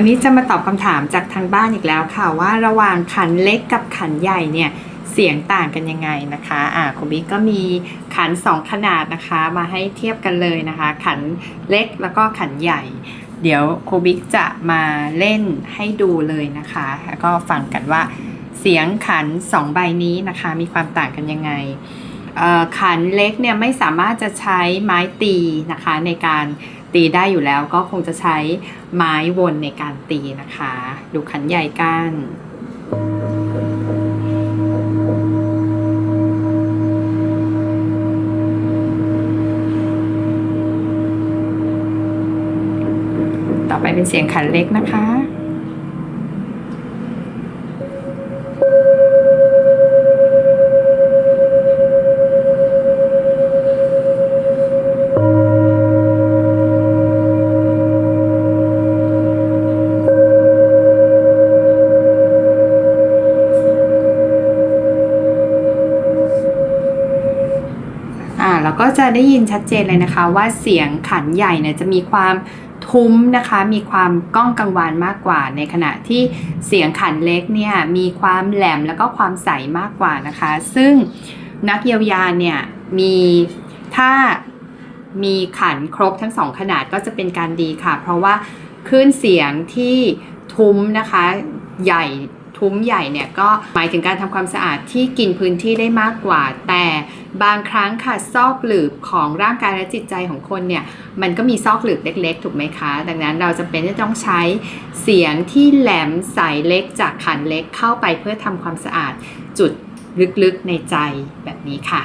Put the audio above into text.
วันนี้จะมาตอบคำถามจากทางบ้านอีกแล้วค่ะว่าระหว่างขันเล็กกับขันใหญ่เนี่ยเสียงต่างกันยังไงนะคะอ่าคุณบิ๊กก็มีขันสองขนาดนะคะมาให้เทียบกันเลยนะคะ ขันเล็กแล้วก็ขันใหญ่ เดี๋ยวครูบิ๊กจะมาเล่นให้ดูเลยนะคะ แล้วก็ฟังกันว่าเสียงขันสองใบนี้นะคะ มีความต่างกันยังไง ขันเล็กเนี่ยไม่สามารถจะใช้ไม้ตีนะคะในการตีได้อยู่แล้วก็คงจะใช้ไม้วนในการตีนะคะ ดูขันใหญ่กันต่อไปเป็นเสียงขันเล็กนะคะ เราก็จะได้ยินชัดเจนเลยนะคะ ว่าเสียงขันใหญ่เนี่ยจะมีความทุ้มนะคะ มีความก้องกังวานมากกว่า ในขณะที่เสียงขันเล็กเนี่ยมีความแหลมแล้วก็ความใสมากกว่านะคะ ซึ่งนักเยียวยาเนี่ยมีถ้ามีขันครบทั้งสองขนาดก็จะเป็นการดีค่ะ เพราะว่าคลื่นเสียงที่ทุ้มนะคะใหญ่ ทุ้มใหญ่เนี่ยก็หมายถึงการทำความสะอาดที่กินพื้นที่ได้มากกว่า แต่บางครั้งค่ะซอกหลืบของร่างกายและจิตใจของคนเนี่ยมันก็มีซอกหลืบเล็กๆ ถูกไหมคะ ดังนั้นเราจะเป็นจะต้องใช้เสียงที่แหลมใสเล็กจากขันเล็กเข้าไปเพื่อทำความสะอาดจุดลึกๆในใจแบบนี้ค่ะ